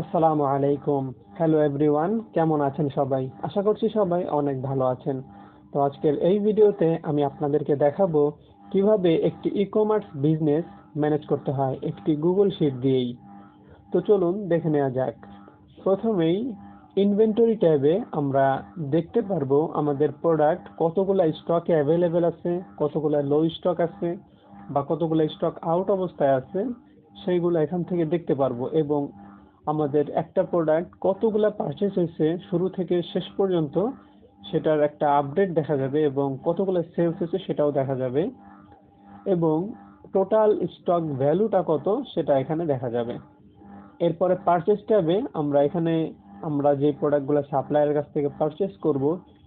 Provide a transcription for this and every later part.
আসসালামু আলাইকুম। Hello everyone কেমন আছেন সবাই? আশা করছি সবাই অনেক ভালো আছেন। তো আজকের এই ভিডিওতে আমি আপনাদেরকে দেখাবো কীভাবে একটি ই কমার্স বিজনেস ম্যানেজ করতে হয় একটি গুগল শিট দিয়েই। তো চলুন দেখে নেওয়া যাক। প্রথমেই ইনভেন্টরি ট্যাবে আমরা দেখতে পারব আমাদের প্রোডাক্ট কতগুলো স্টকে অ্যাভেলেবেল আছে, কতগুলো লো স্টক আছে বা কতগুলো স্টক আউট অবস্থায় আছে, সেইগুলো এখান থেকে দেখতে পারব এবং আমাদের একটা প্রোডাক্ট কতগুলো পারচেস হয়েছে শুরু থেকে শেষ পর্যন্ত সেটার একটা আপডেট দেখা যাবে এবং কতগুলো সেলস হয়েছে সেটাও দেখা যাবে এবং টোটাল স্টক ভ্যালুটা কত সেটা এখানে দেখা যাবে। এরপরে পারচেস ট্যাবে আমরা এখানে আমরা যে প্রোডাক্টগুলো সাপ্লায়ারের কাছ থেকে পারচেস করব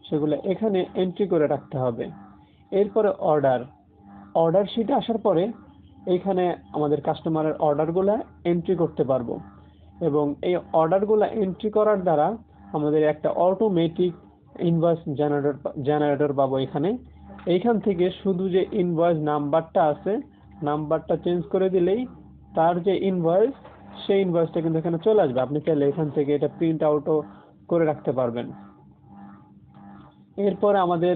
সেগুলো এখানে এন্ট্রি করে রাখতে হবে। এরপরে অর্ডার অর্ডার শিটে আসার পরে এইখানে আমাদের কাস্টমারের অর্ডারগুলো এন্ট্রি করতে পারব। এবং এই অর্ডারগুলো এন্ট্রি করার দ্বারা আমাদের একটা অটোমেটিক ইনভয়েস জেনারেটর জেনারেটর পাবো এখানে। এইখান থেকে শুধু যে ইনভয়েস নাম্বারটা আছে নাম্বারটা চেঞ্জ করে দিলেই তার যে ইনভয়েস সেই ইনভয়েসটা কিন্তু এখানে চলে আসবে। আপনি চাইলে এখান থেকে এটা প্রিন্ট আউটও করে রাখতে পারবেন। এরপরে আমাদের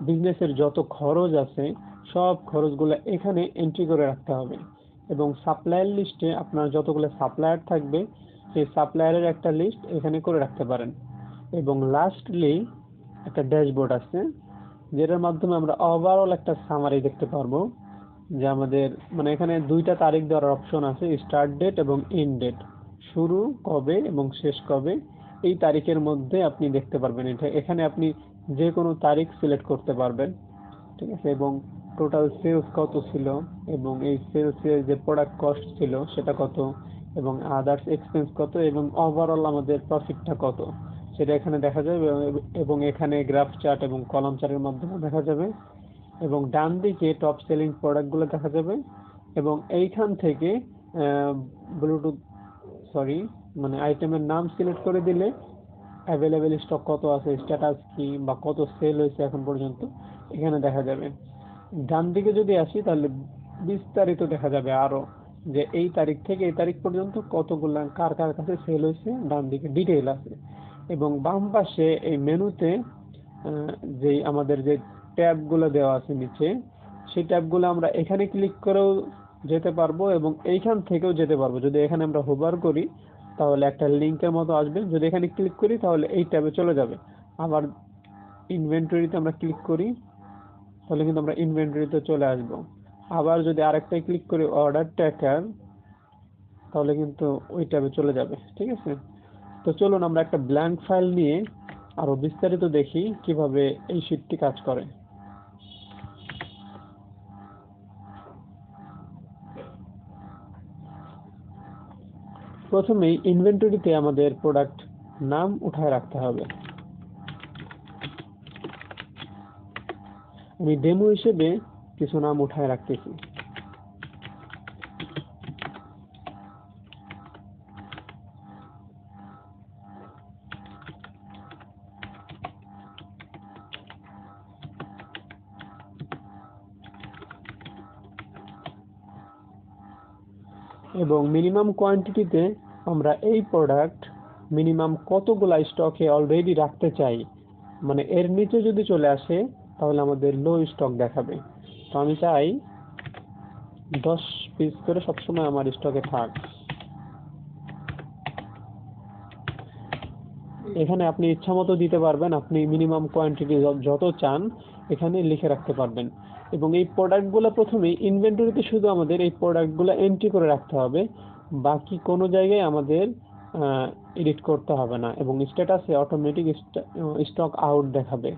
বিজনেসের যত খরচ আছে, সব খরচগুলো এখানে এন্ট্রি করে রাখতে হবে। এবং সাপ্লায়ার লিস্টে আপনার যতগুলো সাপ্লায়ার থাকবে, সেই সাপ্লায়ারের একটা লিস্ট এখানে করে রাখতে পারেন। এবং লাস্টলি একটা ড্যাশবোর্ড আছে, যেটার মাধ্যমে আমরা ওভারঅল একটা সামারি দেখতে পারব, যে আমাদের মানে এখানে দুইটা তারিখ দেওয়ার অপশন আছে স্টার্ট ডেট এবং এন্ড ডেট শুরু কবে এবং শেষ কবে, এই তারিখের মধ্যে আপনি দেখতে পারবেন এটা। এখানে আপনি যে কোনো তারিখ সিলেক্ট করতে পারবেন, ঠিক আছে? এবং টোটাল সেলস কত ছিল এবং এই সেলসের যে প্রোডাক্ট কস্ট ছিল সেটা কত এবং আদার্স এক্সপেন্স কত এবং ওভারঅল আমাদের প্রফিটটা কত সেটা এখানে দেখা যাবে এবং এখানে গ্রাফ চার্ট এবং কলাম চার্টের মাধ্যমে দেখা যাবে এবং ডান দিকে টপ সেলিং প্রোডাক্টগুলো দেখা যাবে এবং এইখান থেকে ব্লুটুথ সরি মানে আইটেমের নাম সিলেক্ট করে দিলে অ্যাভেলেবেল স্টক কত আছে স্ট্যাটাস কি বা কত সেল হয়েছে এখন পর্যন্ত, এখানে দেখা যাবে। ডান দিকে যদি আসি, তাহলে বিস্তারিত দেখা যাবে আরও যে এই তারিখ থেকে এই তারিখ পর্যন্ত কতগুলো, কার কার কাছে সেল হয়েছে ডান দিকে ডিটেইল আছে। এবং বাম পাশে এই মেনুতে যেই আমাদের যে ট্যাবগুলো দেওয়া আছে নিচে, সেই ট্যাবগুলো আমরা এখানে ক্লিক করেও যেতে পারব এবং এইখান থেকেও যেতে পারব। যদি এখানে আমরা হোভার করি, তাহলে একটা লিঙ্কের মতো আসবে। যদি এখানে ক্লিক করি, তাহলে এই ট্যাবে চলে যাবে। আবার ইনভেন্টরিতে আমরা ক্লিক করি তাহলে কিন্তু আমরা ইনভেন্টরিতে চলে আসব। আবার যদি আরেকটাই ক্লিক করি অর্ডার ট্র্যাকার তাহলে কিন্তু ওই ট্যাবে চলে যাবে, ঠিক আছে? তো চলুন আমরা একটা ব্ল্যাঙ্ক ফাইল নিয়ে আরও বিস্তারিত দেখি কীভাবে এই শিটটি কাজ করে। প্রথমেই ইনভেন্টরিতে আমাদের প্রোডাক্ট নাম উঠায় রাখতে হবে। আমি ডেমো হিসেবে কিছু নাম উঠায় রাখতেছি। এবং মিনিমাম কোয়ান্টিটিতে আমরা এই প্রোডাক্ট মিনিমাম কতগুলা স্টকে অলরেডি রাখতে চাই? মানে এর নিচে যদি চলে আসে তাহলে আমাদের লো স্টক দেখাবে। তো আমি চাই দশ পিস করে সবসময় আমার স্টকে থাক। এখানে আপনি ইচ্ছা মতো দিতে পারবেন, আপনি মিনিমাম কোয়ান্টিটি যত চান, এখানে লিখে রাখতে পারবেন। এবং এই প্রোডাক্টগুলো প্রথমে ইনভেন্টরিতে শুধু আমাদের এই প্রোডাক্টগুলো এন্ট্রি করে রাখতে হবে। বাকি কোনো জায়গায় আমাদের এডিট করতে হবে না। এবং স্ট্যাটাসে অটোমেটিক স্টক আউট দেখাবে।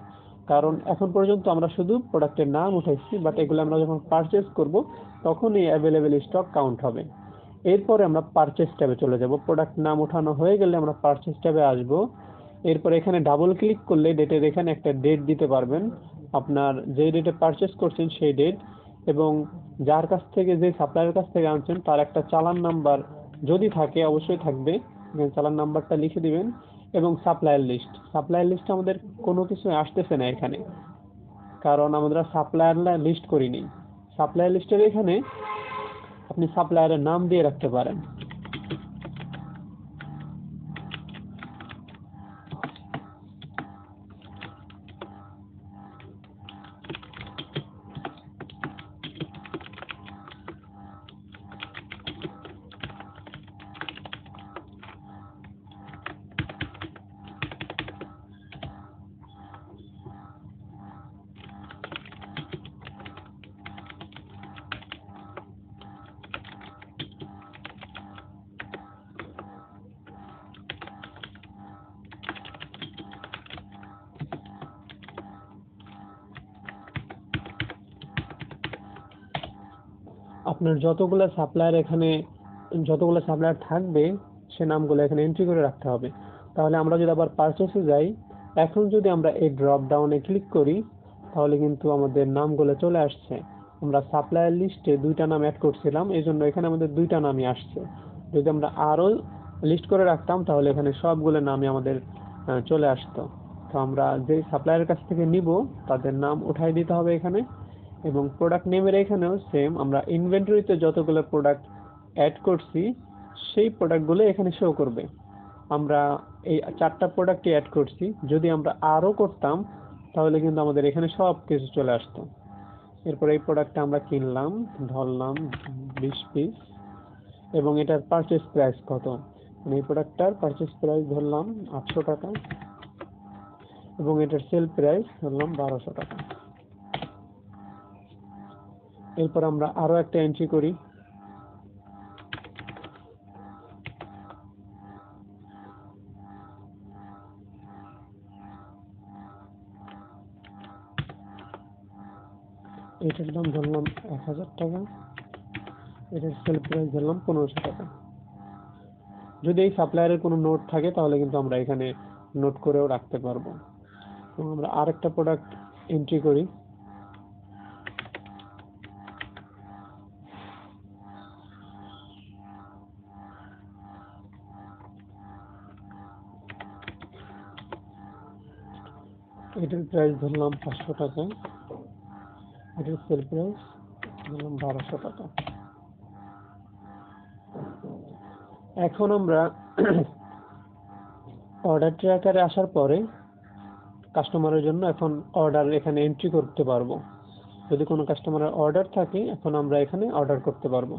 কারণ এখন পর্যন্ত আমরা শুধু প্রোডাক্টের নাম উঠাইছি বাট এগুলো আমরা যখন পারচেস করব তখন এই অ্যাভেলেবেল স্টক কাউন্ট হবে। এরপরে আমরা পারচেস ট্যাবে চলে যাব। প্রোডাক্ট নাম ওঠানো হয়ে গেলে আমরা পারচেস ট্যাবে আসব। এরপর এখানে ডাবল ক্লিক করলে ডেটের এখানে একটা ডেট দিতে পারবেন। আপনার যে ডেটে পারচেস করছেন সেই ডেট এবং যার কাছ থেকে, যে সাপ্লায়ারের কাছ থেকে আনছেন, তার একটা চালান নাম্বার যদি থাকে, অবশ্যই থাকবে। চালান নাম্বারটা লিখে দিবেন। এবং সাপ্লায়ার লিস্ট সাপ্লায়ার লিস্ট আমাদের কোনো কিছু আসতেছে না এখানে। কারণ আমরা সাপ্লায়ার লিস্ট করিনি। সাপ্লায়ার লিস্টের এখানে আপনি সাপ্লায়ারের নাম দিয়ে রাখতে পারেন। আপনার যতগুলো সাপ্লায়ার এখানে, যতগুলো সাপ্লায়ার থাকবে, সে নামগুলো এখানে এন্ট্রি করে রাখতে হবে। তাহলে আমরা যদি আবার পারচেসে যাই, এখন যদি আমরা এই ড্রপ ডাউনে ক্লিক করি, তাহলে কিন্তু আমাদের নামগুলো চলে আসছে। আমরা সাপ্লায়ার লিস্টে দুইটা নাম অ্যাড করছিলাম এই জন্য এখানে আমাদের দুইটা নামই আসছে। যদি আমরা আরও লিস্ট করে রাখতাম, তাহলে এখানে সবগুলো নামই আমাদের চলে আসতো। তো আমরা যে সাপ্লায়ারের কাছ থেকে নিব, তাদের নাম উঠাই দিতে হবে এখানে। এবং প্রোডাক্ট নেমের এখানেও সেম আমরা ইনভেন্টরিতে যতগুলো প্রোডাক্ট অ্যাড করছি, সেই প্রোডাক্টগুলো এখানে শো করবে। আমরা এই চারটা প্রোডাক্টই অ্যাড করছি। যদি আমরা আরও করতাম, তাহলে কিন্তু আমাদের এখানে সব কিছু চলে আসতো। এরপর এই প্রোডাক্টটা আমরা কিনলাম, ধরলাম বিশ পিস এবং এটার পারচেস প্রাইস কত? মানে এই প্রোডাক্টটার পারচেস প্রাইস ধরলাম আটশো টাকা, এবং এটার সেল প্রাইস ধরলাম বারোশো টাকা। এরপর আমরা আরও একটা এন্ট্রি করি। এটার দাম ধরলাম এক হাজার টাকা। এটার সেল প্রাইস ধরলাম পনেরোশো টাকা। যদি এই সাপ্লায়ারের কোনো নোট থাকে, তাহলে কিন্তু আমরা এখানে নোট করেও রাখতে পারব। এবং আমরা আরেকটা প্রোডাক্ট এন্ট্রি করি। এটার প্রাইস ধরলাম পাঁচশো টাকা। এটার সেল প্রাইস ধরলাম বারোশো টাকা। এখন আমরা অর্ডার ট্র্যাকারে আসার পরে কাস্টমারের জন্য এখন অর্ডার এখানে এন্ট্রি করতে পারব। যদি কোনো কাস্টমারের অর্ডার থাকে, এখন আমরা এখানে অর্ডার করতে পারব।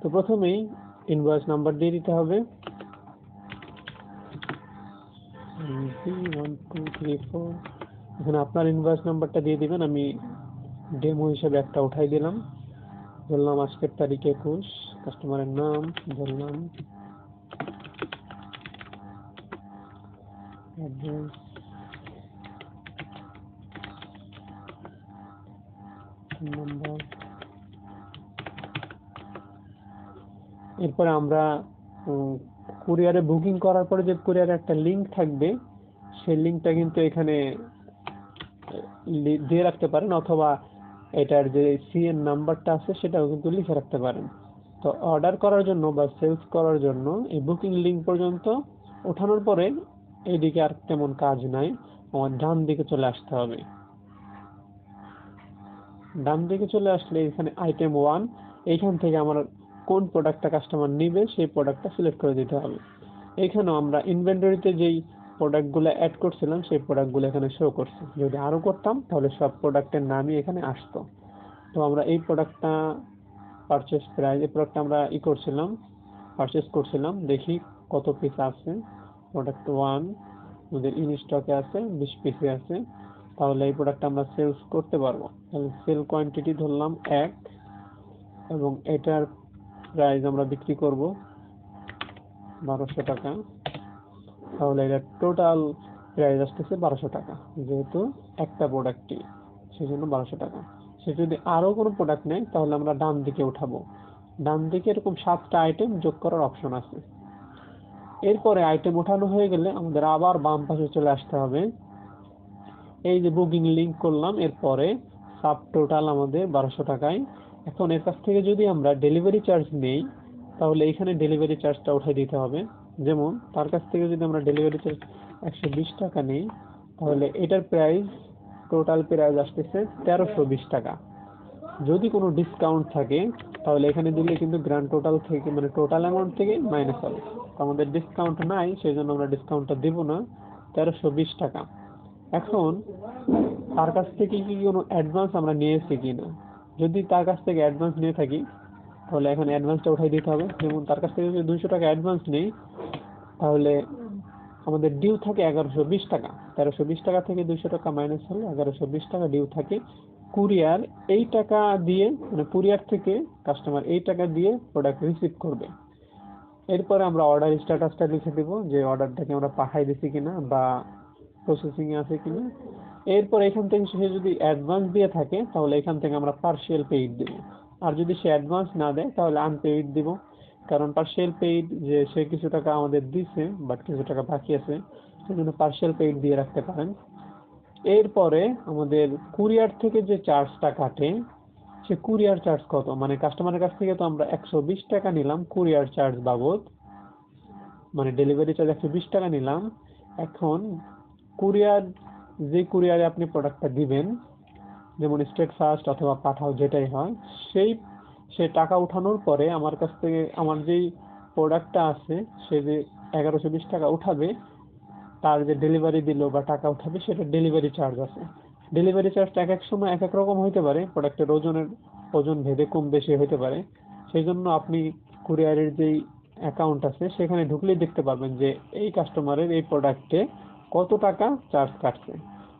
তো প্রথমেই ইনভয়েস নাম্বার দিয়ে দিতে হবে। ওয়ান টু থ্রি ফোর এখানে আপনার ইনভয়েস নাম্বারটা দিয়ে দিবেন, আমি ডেমো হিসেবে একটা উঠাই দিলাম। বললাম আজকের তারিখ একুশ কাস্টমারের নাম বললাম এরপরে আমরা কুরিয়ারে বুকিং করার পরে যে কুরিয়ারে একটা লিঙ্ক থাকবে, সেই লিঙ্কটা কিন্তু এখানে দিয়ে রাখতে পারেন অথবা এটার যে সিএন নাম্বারটা আছে সেটাও কিন্তু লিখে রাখতে পারেন। তো অর্ডার করার জন্য বা সেলস করার জন্য এই বুকিং লিংক পর্যন্ত ওঠানোর পরে এইদিকে আর তেমন কাজ নাই। আমার ডান দিকে চলে আসতে হবে। ডান দিকে চলে আসলে এখানে আইটেম ওয়ান এইখান থেকে আমার কোন প্রোডাক্টটা কাস্টমার নিবে সেই প্রোডাক্টটা সিলেক্ট করে দিতে হবে। এখানেও আমরা ইনভেন্টরিতে যেই প্রোডাক্টগুলো অ্যাড করছিলাম, সেই প্রোডাক্টগুলো এখানে শো করছে। যদি আরও করতাম, তাহলে সব প্রোডাক্টের নামই এখানে আসতো। তো আমরা এই প্রোডাক্টটা পারচেস প্রাইস এই প্রোডাক্টটা আমরা ই করছিলাম পারচেস করছিলাম, দেখি কত পিস আছে। প্রোডাক্ট ওয়ান আমাদের ইন স্টকে আছে, বিশ পিসে আছে। তাহলে এই প্রোডাক্টটা আমরা সেলস করতে পারব। তাহলে সেল কোয়ান্টিটি ধরলাম এক, এবং এটার প্রাইস আমরা বিক্রি করব বারোশো টাকা। তাহলে এটা টোটাল প্রাইস আসতেছে বারোশো টাকা। যেহেতু একটা প্রোডাক্টই সেই জন্য বারোশো টাকা। সে যদি আরও কোনো প্রোডাক্ট নেয়, তাহলে আমরা ডান দিকে উঠাবো। ডান দিকে এরকম সাতটা আইটেম যোগ করার অপশন আছে। এরপরে আইটেম ওঠানো হয়ে গেলে আমাদের আবার বাম পাশে চলে আসতে হবে। এই যে বুকিং লিঙ্ক করলাম, এরপরে সাব টোটাল আমাদের বারোশো টাকায়। এখন এর কাছ থেকে যদি আমরা ডেলিভারি চার্জ নেই, তাহলে এখানে ডেলিভারি চার্জটা উঠাই দিতে হবে। যেমন তার কাছ থেকে যদি আমরা ডেলিভারি চার্জ একশো বিশ টাকা নিই, তাহলে এটার প্রাইস টোটাল প্রাইস আসতেছে তেরোশো বিশ টাকা। যদি কোনো ডিসকাউন্ট থাকে, তাহলে এখানে দিলে কিন্তু গ্র্যান্ড টোটাল থেকে মানে টোটাল অ্যামাউন্ট থেকে মাইনাস হবে। তো আমাদের ডিসকাউন্ট নাই সেই জন্য আমরা ডিসকাউন্টটা দেবো না, তেরোশো বিশ টাকা। এখন, তার কাছ থেকে কি কোনো অ্যাডভান্স আমরা নিয়েছি কি না যদি তার কাছ থেকে অ্যাডভান্স নিয়ে থাকি, তাহলে এখন অ্যাডভান্সটা উঠাই দিতে হবে। যেমন তার কাছ থেকে যদি দুইশো টাকা অ্যাডভান্স নেই তাহলে আমাদের ডিউ থাকে এগারোশো বিশ টাকা। তেরোশো বিশ টাকা থেকে দুইশো টাকা মাইনাস হলে এগারোশো বিশ টাকা ডিউ থাকে। কুরিয়ার এই টাকা দিয়ে মানে কুরিয়ার থেকে কাস্টমার এই টাকা দিয়ে প্রোডাক্ট রিসিভ করবে। এরপরে আমরা অর্ডার স্ট্যাটাসটা লিখে দেবো যে অর্ডারটাকে আমরা পাঠাই দিছি কিনা বা প্রসেসিংয়ে আছে কিনা। এরপর এখান থেকে সে যদি অ্যাডভান্স দিয়ে থাকে, তাহলে এখান থেকে আমরা পার্শিয়াল পেইড দেবো। আর যদি সে অ্যাডভান্স না দেয়, তাহলে আনপেইড দিব। কারণ পার্সিয়াল পেইড যে সে কিছু টাকা আমাদের দিছে বাট কিছু টাকা বাকি আছে সেজন্য পার্সিয়াল পেইড দিয়ে রাখতে পারেন। এরপরে আমাদের কুরিয়ার থেকে যে চার্জটা কাটে, সে কুরিয়ার চার্জ কত? মানে কাস্টমারের কাছ থেকে তো আমরা একশো বিশ টাকা নিলাম কুরিয়ার চার্জ বাবদ। মানে ডেলিভারি চার্জ একশো বিশ টাকা নিলাম। এখন কুরিয়ার যে কুরিয়ারে আপনি প্রোডাক্টটা দিবেন, যেমন স্টেট ফার্স্ট অথবা পাঠাও যেটাই হয়, সেই সে টাকা উঠানোর পরে আমার কাছ থেকে, আমার যেই প্রোডাক্টটা আছে, সে যে এগারোশো বিশ টাকা উঠাবে, তার যে ডেলিভারি দিল বা টাকা উঠাবে, সেটা ডেলিভারি চার্জ আছে। ডেলিভারি চার্জটা এক এক সময় এক এক রকম হইতে পারে প্রোডাক্টের ওজনের, ওজন ভেদে কম বেশি হইতে পারে। সেই জন্য আপনি কুরিয়ারের যেই অ্যাকাউন্ট আছে, সেখানে ঢুকলেই দেখতে পারবেন যে এই কাস্টমারের এই প্রোডাক্টে কত টাকা চার্জ কাটছে।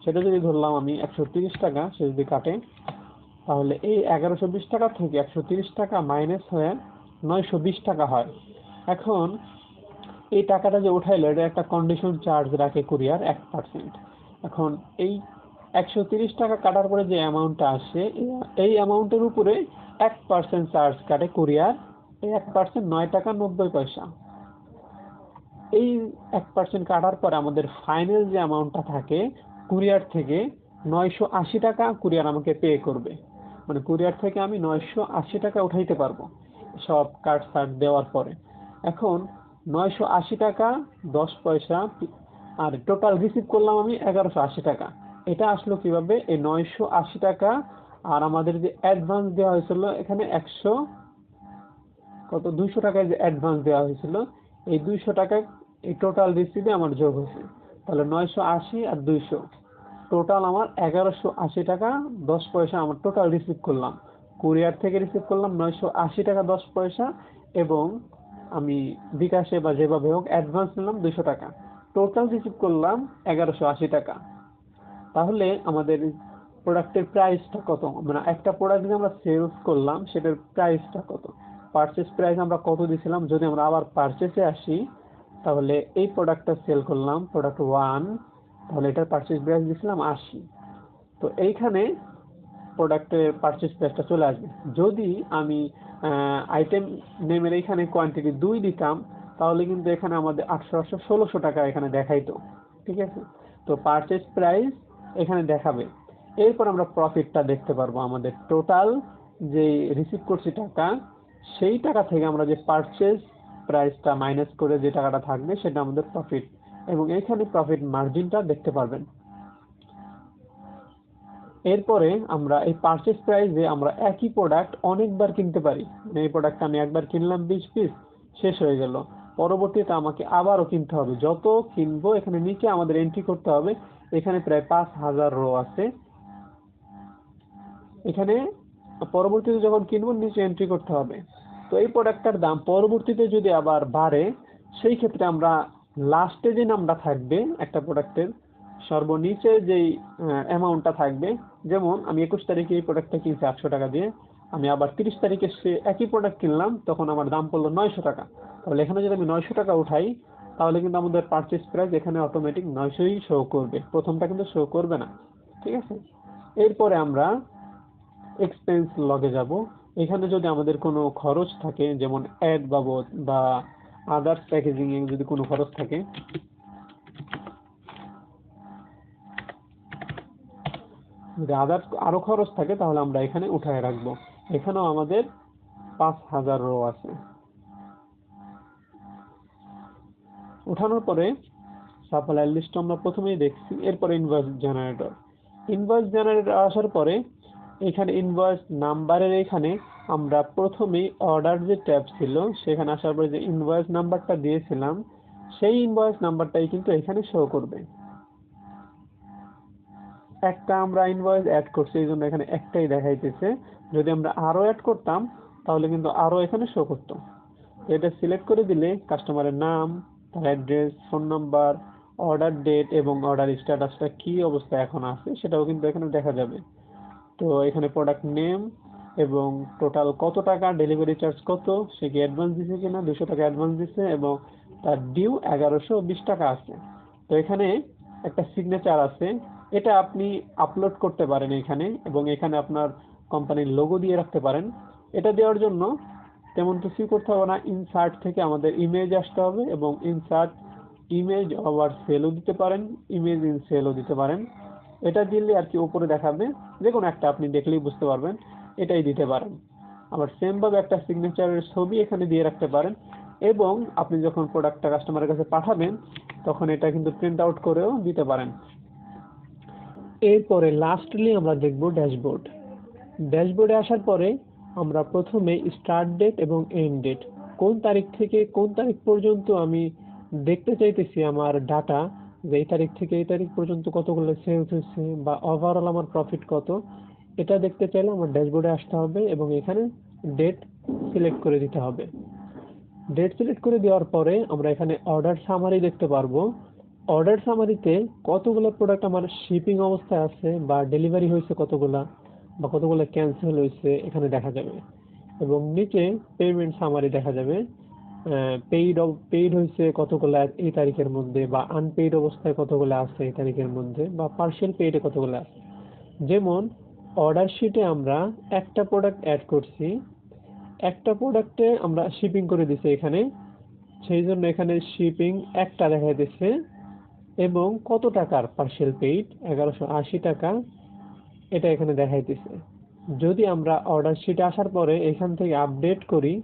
সেটা যদি ধরলাম আমি একশো তিরিশ টাকা, সে যদি কাটে তাহলে এই এগারোশো বিশ টাকা থেকে একশো তিরিশ টাকা মাইনাস হয়ে নয়শো বিশ টাকা হয়। এখন এই টাকাটা যে উঠাইলো, এটা একটা কন্ডিশন চার্জ রাখে কুরিয়ার এক পার্সেন্ট এখন এই একশো তিরিশ টাকা কাটার পরে যে অ্যামাউন্টটা আসে, এই অ্যামাউন্টের উপরে এক পার্সেন্ট চার্জ কাটে কুরিয়ার এই এক পার্সেন্ট নয় টাকা নব্বই পয়সা। এই এক পার্সেন্ট কাটার পরে আমাদের ফাইনাল যে অ্যামাউন্টটা থাকে কুরিয়ার থেকে নয়শো আশি টাকা কুরিয়ার আমাকে পে করবে। মানে কুরিয়ার থেকে আমি নয়শো আশি টাকা উঠাইতে পারব সব কার্ড সার্ট দেওয়ার পরে। এখন নয়শো আশি টাকা, দশ পয়সা, আর টোটাল রিসিভ করলাম আমি এগারোশো আশি টাকা। এটা আসলো কীভাবে? এই নয়শো আশি টাকা, আর আমাদের যে অ্যাডভান্স দেওয়া হয়েছিল, এখানে একশো কত? দুইশো টাকায় যে অ্যাডভান্স দেওয়া হয়েছিল, এই দুইশো টাকা এই টোটাল রিসিভে আমার যোগ হয়েছে। তাহলে নয়শো আশি আর দুইশো। টোটাল আমার এগারোশো আশি টাকা, দশ পয়সা আমার টোটাল রিসিভ করলাম। কুরিয়ার থেকে রিসিভ করলাম নয়শো আশি টাকা, দশ পয়সা এবং আমি বিকাশে বা যেভাবে হোক অ্যাডভান্স নিলাম দুশো টাকা। টোটাল রিসিভ করলাম এগারোশো আশি টাকা। তাহলে আমাদের প্রোডাক্টের প্রাইসটা কত? মানে একটা প্রোডাক্ট যে আমরা সেলস করলাম, সেটার প্রাইসটা কত? পারচেস প্রাইস আমরা কত দিয়েছিলাম যদি আমরা আবার পারচেসে আসি, তাহলে এই প্রোডাক্টটা সেল করলাম প্রোডাক্ট ওয়ান তাহলে এটার পারচেস প্রাইস দিয়েছিলাম আশি। তো এইখানে প্রোডাক্টের পারচেস প্রাইসটা চলে আসবে। যদি আমি আইটেম নেমের এইখানে কোয়ান্টিটি দুই দিতাম, তাহলে কিন্তু এখানে আমাদের আটশো আটশো ষোলোশো টাকা এখানে দেখাইতো। ঠিক আছে? তো পারচেস প্রাইস এখানে দেখাবে। এরপর আমরা প্রফিটটা দেখতে পারব আমাদের টোটাল যে রিসিভ করছি টাকা, সেই টাকা থেকে আমরা যে পারচেস প্রাইসটা মাইনাস করে যে টাকাটা থাকবে, সেটা আমাদের প্রফিট এবং এইখানে প্রফিট মার্জিনটা দেখতে পারবেন। এরপরে আমরা এই পারচেস প্রাইসে আমরা একই প্রোডাক্ট অনেকবার কিনতে পারি। মানে এই প্রোডাক্ট আমি একবার কিনলাম বিশ পিস শেষ হয়ে গেল। পরবর্তীতে আমাকে আবারও কিনতে হবে। যত কিনবো, এখানে নিচে আমাদের এন্ট্রি করতে হবে। এখানে প্রায় পাঁচ হাজার রো আছে। এখানে পরবর্তীতে যখন কিনবো, নিচে এন্ট্রি করতে হবে। তো এই প্রোডাক্টটার দাম পরবর্তীতে যদি আবার বাড়ে, সেই ক্ষেত্রে আমরা লাস্টে যে নামটা থাকবে, একটা প্রোডাক্টের সর্বনিচে যেই অ্যামাউন্টটা থাকবে, যেমন আমি একুশ তারিখে এই প্রোডাক্টটা কিনছি আটশো টাকা দিয়ে, আমি আবার তিরিশ তারিখে সে একই প্রোডাক্ট কিনলাম, তখন আমার দাম পড়ল নয়শো টাকা। তাহলে এখানে যদি আমি নয়শো টাকা উঠাই, তাহলে কিন্তু আমাদের পারচেস প্রাইস এখানে অটোমেটিক নয়শোই শো করবে। প্রথমটা কিন্তু শো করবে না, ঠিক আছে? এরপরে আমরা এক্সপেন্স লগে যাব। এখানে যদি আমাদের কোনো খরচ থাকে, যেমন অ্যাড বাবদ বা আদার্স প্যাকেজিং এ যদি কোনো খরচ থাকে। যদি আদার্স আরও খরচ থাকে, তাহলে আমরা এখানে উঠায় রাখব। এখানেও আমাদের পাঁচ হাজার রো আছে। উঠানোর পরে সাপ্লায়ার লিস্ট আমরা প্রথমেই দেখছি, এরপরে ইনভয়েস জেনারেটর ইনভয়েস জেনারেটর আসার পরে এখানে ইনভয়েস নাম্বারের এখানে আমরা প্রথমেই অর্ডার যে ট্যাব ছিল, সেখানে আসার পরে যে ইনভয়েস নাম্বারটা দিয়েছিলাম, সেই ইনভয়েস নাম্বারটাই কিন্তু এখানে শো করবে। একটা আমরা ইনভয়েস অ্যাড করছি, এই জন্য এখানে একটাই দেখাইতেছে। যদি আমরা আরও অ্যাড করতাম, তাহলে কিন্তু আরও এখানে শো করতো। এটা সিলেক্ট করে দিলে কাস্টমারের নাম, তার address phone number order date এবং অর্ডার স্ট্যাটাসটা কী অবস্থা এখন আছে, সেটাও কিন্তু এখানে দেখা যাবে। তো এখানে প্রোডাক্ট নেম এবং টোটাল কত টাকা ডেলিভারি চার্জ কত, সে কি অ্যাডভান্স দিছে কিনা দুশো টাকা অ্যাডভান্স দিছে এবং তার ডিউ এগারোশো বিশ টাকা আছে। তো এখানে একটা সিগনেচার আছে। এটা আপনি আপলোড করতে পারেন এখানে এবং এখানে আপনার কোম্পানির লোগো দিয়ে রাখতে পারেন। এটা দেওয়ার জন্য তেমন কিছুই করতে হবে না। ইনসার্ট থেকে আমাদের ইমেজ আসতে হবে এবং ইনসার্ট ইমেজ ওভার সেলও দিতে পারেন ইমেজ ইন সেলও দিতে পারেন। এটা দিলে আর কি উপরে দেখাবে যে কোনো একটা আপনি দেখলেই বুঝতে পারবেন। এটাই দিতে পারেন। আবার সেমভাবে একটা সিগনেচারের ছবি এখানে দিয়ে রাখতে পারেন এবং আপনি যখন প্রোডাক্টটা কাস্টমারের কাছে পাঠাবেন, তখন এটা কিন্তু প্রিন্ট আউট করেও দিতে পারেন। এরপরে লাস্টলি আমরা দেখব ড্যাশবোর্ড ড্যাশবোর্ডে আসার পরে আমরা প্রথমে স্টার্ট ডেট এবং এন্ড ডেট কোন তারিখ থেকে কোন তারিখ পর্যন্ত আমি দেখতে চাইতেছি আমার ডাটা যে এই তারিখ থেকে এই তারিখ পর্যন্ত কতগুলো সেলস হয়েছে বা ওভারঅল আমার প্রফিট কত এটা দেখতে চাইলে আমার ড্যাশবোর্ডে আসতে হবে এবং এখানে ডেট সিলেক্ট করে দিতে হবে। ডেট সিলেক্ট করে দেওয়ার পরে আমরা এখানে অর্ডার সামারি দেখতে পারব। অর্ডার সামারিতে কতগুলো প্রোডাক্ট আমার শিপিং অবস্থায় আছে বা ডেলিভারি হয়েছে কতগুলা বা কতগুলো ক্যান্সেল হয়েছে এখানে দেখা যাবে। এবং নিচে পেমেন্ট সামারি দেখা যাবে। পেইড পেইড হয়েছে কতগুলো এই তারিখের মধ্যে বা আনপেইড অবস্থায় কতগুলো আছে এই তারিখের মধ্যে বা পার্সিয়াল পেইডে কতগুলো আছে। যেমন অর্ডার শিটে আমরা একটা প্রোডাক্ট অ্যাড করছি। একটা প্রোডাক্টে আমরা শিপিং করে দিছি এখানে। সেই জন্য এখানে শিপিং একটা দেখা দিচ্ছে এবং কত টাকার পার্সেল পেইড এগারোশো আশি টাকা এটা এখানে দেখা দেখাইতেছে যদি আমরা অর্ডার শিটে আসার পরে এখান থেকে আপডেট করি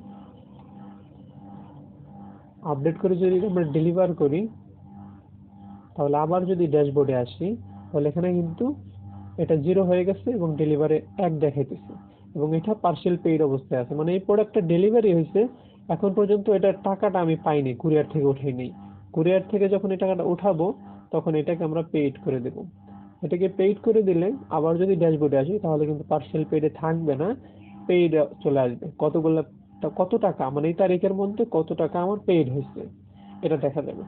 আপডেট করে যদি আমরা ডেলিভার করি, তাহলে আবার যদি ড্যাশবোর্ডে আসি, তাহলে এখানে কিন্তু এটা জিরো হয়ে গেছে এবং ডেলিভারি এক দেখাইতেছে। এবং এটা পার্সেল পেইড অবস্থায় আছে। মানে এই প্রোডাক্টটা ডেলিভারি হয়েছে, এখন পর্যন্ত এটার টাকাটা আমি পাইনি কুরিয়ার থেকে উঠাই নেই। কুরিয়ার থেকে যখন এই টাকাটা উঠাবো, তখন এটাকে আমরা পেইড করে দেব। এটাকে পেইড করে দিলে আবার যদি ড্যাশবোর্ডে আসি, তাহলে কিন্তু পার্সেল পেইডে থাকবে না পেইড চলে আসবে। কতগুলো কত টাকা? মানে এই তারিখের মধ্যে কত টাকা আমার পেইড হয়েছে, এটা দেখা যাবে।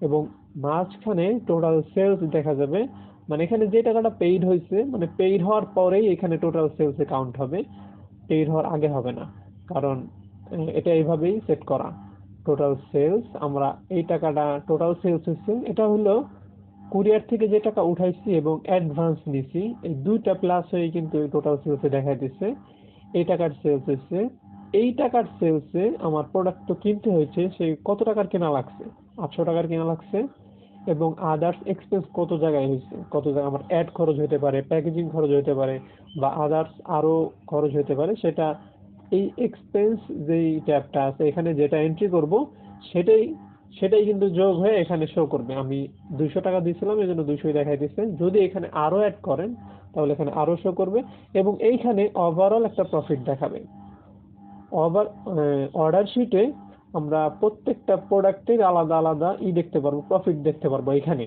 এবং মাঝখানে টোটাল সেলস দেখা যাবে মানে এখানে যে টাকাটা পেইড হয়েছে মানে পেইড হওয়ার পরেই এখানে টোটাল সেলসে কাউন্ট হবে। পেইড হওয়ার আগে হবে না। কারণ এটা এইভাবেই সেট করা। টোটাল সেলস আমরা এই টাকাটা টোটাল সেলস হচ্ছে এটা হলো কুরিয়ার থেকে যে টাকা উঠাইছি এবং অ্যাডভান্স নিছি, এই দুইটা প্লাস হয়ে কিন্তু টোটাল সেলসে দেখা দিচ্ছে এই টাকার সেলস হচ্ছে এই টাকার সেলসে আমার প্রোডাক্ট তো কিনতে হয়েছে সেই কত টাকার কেনা লাগছে? আটশো টাকার কেনা লাগছে? এবং আদার্স এক্সপেন্স কত জায়গায় হয়েছে কত জায়গায়? আমার অ্যাড খরচ হতে পারে প্যাকেজিং খরচ হতে পারে, বা আদার্স আরও খরচ হতে পারে। সেটা এই এক্সপেন্স যেই ট্যাবটা আছে, এখানে যেটা এন্ট্রি করব, সেটাই সেটাই কিন্তু যোগ হয়ে এখানে শো করবে। আমি দুইশো টাকা দিয়েছিলাম এই জন্য দুইশোই দেখাই দিচ্ছে যদি এখানে আরও অ্যাড করেন, তাহলে এখানে আরও শো করবে এবং এইখানে ওভারঅল একটা প্রফিট দেখাবে। ওভার অর্ডার শিটে আমরা প্রত্যেকটা প্রোডাক্টের আলাদা আলাদা ই দেখতে পারব প্রফিট দেখতে পারব এখানে।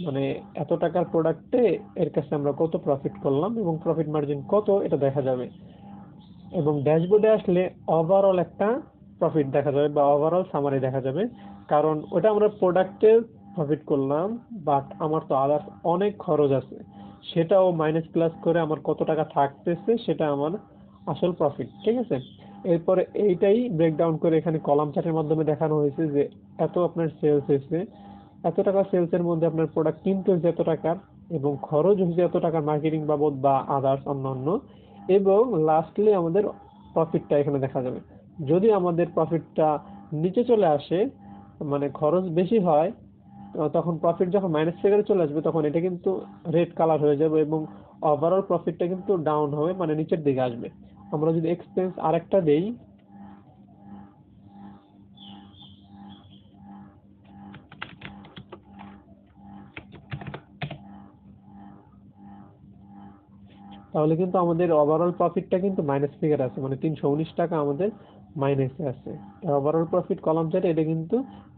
মানে এত টাকার প্রোডাক্টে এর কাছে আমরা কত প্রফিট করলাম এবং প্রফিট মার্জিন কত এটা দেখা যাবে। এবং ড্যাশবোর্ডে আসলে ওভারঅল একটা প্রফিট দেখা যাবে বা ওভারঅল সামারি দেখা যাবে। কারণ ওটা আমরা প্রোডাক্টের প্রফিট করলাম বাট আমার তো আদার্স অনেক খরচ আছে। সেটাও মাইনাস প্লাস করে আমার কত টাকা থাকতেছে সেটা আমার আসল প্রফিট ঠিক আছে? এরপরে এইটাই ব্রেকডাউন করে এখানে কলাম চার্টের মাধ্যমে দেখানো হয়েছে যে এত আপনার সেলস হয়েছে এত টাকা সেলসের মধ্যে আপনার প্রোডাক্ট কিনতে হয়েছে এত টাকার এবং খরচ হয়েছে এত টাকার মার্কেটিং বাবদ বা আদার্স অন্যান্য এবং লাস্টলি আমাদের প্রফিটটা এখানে দেখা যাবে। যদি আমাদের প্রফিটটা নিচে চলে আসে মানে খরচ বেশি হয় তখন প্রফিট যখন মাইনাস ফিগারে চলে আসবে, তখন এটা কিন্তু রেড কালার হয়ে যাবে এবং ওভারঅল প্রফিটটা কিন্তু ডাউন হবে মানে নিচের দিকে আসবে। আমরা যদি এক্সপেন্স আরেকটা দেই, তাহলে কিন্তু আমাদের ওভারঅল প্রফিটটা কিন্তু মাইনাস ফিগার আছে মানে তিনশো উনিশ টাকা আমাদের মাইনাসে আছে। ওভারঅল প্রফিট কলাম চার্টে এটা কিন্তু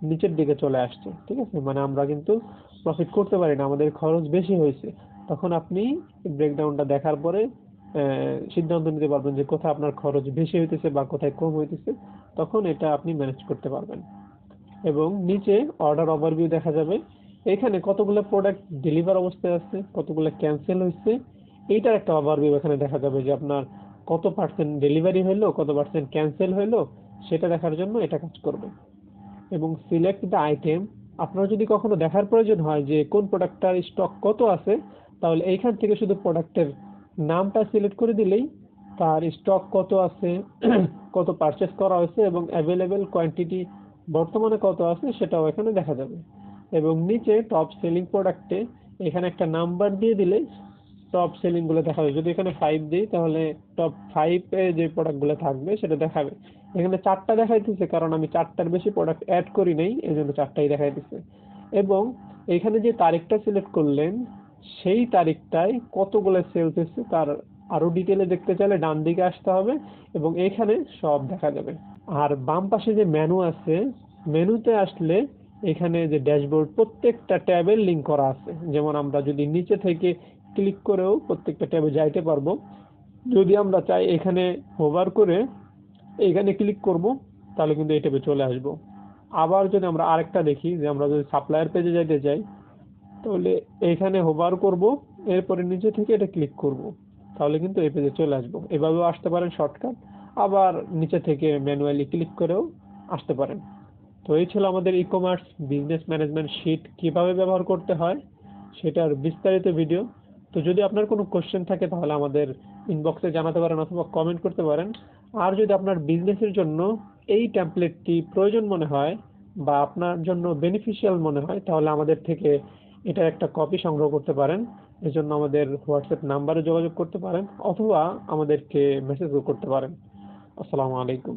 নিচের দিকে চলে আসছে, ঠিক আছে? মানে আমরা কিন্তু প্রফিট করতে পারি না, আমাদের খরচ বেশি হয়েছে। তখন আপনি ব্রেকডাউনটা দেখার পরে সিদ্ধান্ত নিতে পারবেন যে কোথায় আপনার খরচ বেশি হইতেছে বা কোথায় কম হইতেছে, তখন এটা আপনি ম্যানেজ করতে পারবেন। এবং নিচে অর্ডার ওভারভিউ দেখা যাবে। এখানে কতগুলো প্রোডাক্ট ডেলিভার অবস্থায় আছে, কতগুলো ক্যান্সেল হয়েছে এইটার একটা ওভারভিউ এখানে দেখা যাবে যে আপনার কত পার্সেন্ট ডেলিভারি হলো কত পার্সেন্ট ক্যান্সেল হলো সেটা দেখার জন্য এটা কাজ করবে। এবং সিলেক্ট দ্য আইটেম আপনার যদি কখনো দেখার প্রয়োজন হয় যে কোন প্রোডাক্টটার স্টক কত আছে, তাহলে এইখান থেকে শুধু প্রোডাক্টের নামটা সিলেক্ট করে দিলেই তার স্টক কত আছে, কত পারচেস করা হয়েছে এবং অ্যাভেলেবেল কোয়ান্টিটি বর্তমানে কত আছে সেটাও এখানে দেখা যাবে। এবং নিচে টপ সেলিং প্রোডাক্টে এখানে একটা নাম্বার দিয়ে দিলে টপ সেলিংগুলো দেখাবে। যদি এখানে ফাইভ দিই, তাহলে টপ ফাইভে যে প্রোডাক্টগুলো থাকবে সেটা দেখাবে। এখানে চারটা দেখাইতেছে, কারণ আমি চারটার বেশি প্রোডাক্ট অ্যাড করি নাই এই জন্য চারটাই দেখাইতেছে। এবং এখানে যে তারিখটা সিলেক্ট করলেন সেই তারিখটায় কতগুলো সেলস এসছে তার আরও ডিটেলে দেখতে চাইলে ডান দিকে আসতে হবে এবং এখানে সব দেখা যাবে। আর বাম পাশে যে মেনু আছে মেনুতে আসলে এখানে যে ড্যাশবোর্ড প্রত্যেকটা ট্যাবের লিঙ্ক করা আছে। যেমন আমরা যদি নিচে থেকে ক্লিক করেও প্রত্যেকটা ট্যাবে যাইতে পারব। যদি আমরা চাই এখানে হোভার করে এখানে ক্লিক করব, তাহলে কিন্তু এই ট্যাবে চলে আসব। আবার যদি আমরা আরেকটা দেখি, যে আমরা যদি সাপ্লায়ার পেজে যাইতে চাই তাহলে এইখানে হোভার করব, এরপরে নিচে থেকে এটা ক্লিক করব। তাহলে কিন্তু এই পেজে চলে আসব। এভাবেও আসতে পারেন শর্টকাট আবার নিচে থেকে ম্যানুয়ালি ক্লিক করেও আসতে পারেন। তো এই ছিল আমাদের e commerce business management sheet কীভাবে ব্যবহার করতে হয় সেটার বিস্তারিত ভিডিও তো যদি আপনার কোনো কোশ্চেন থাকে তাহলে আমাদের ইনবক্সে জানাতে পারেন অথবা কমেন্ট করতে পারেন। আর যদি আপনার বিজনেসের জন্য এই ট্যাম্পলেটটি প্রয়োজন মনে হয় বা আপনার জন্য বেনিফিশিয়াল মনে হয়, তাহলে আমাদের থেকে এটার একটা কপি সংগ্রহ করতে পারেন। এজন্য আমাদের হোয়াটসঅ্যাপ নাম্বারে যোগাযোগ করতে পারেন অথবা আমাদেরকে মেসেজও করতে পারেন। আসসালামু আলাইকুম।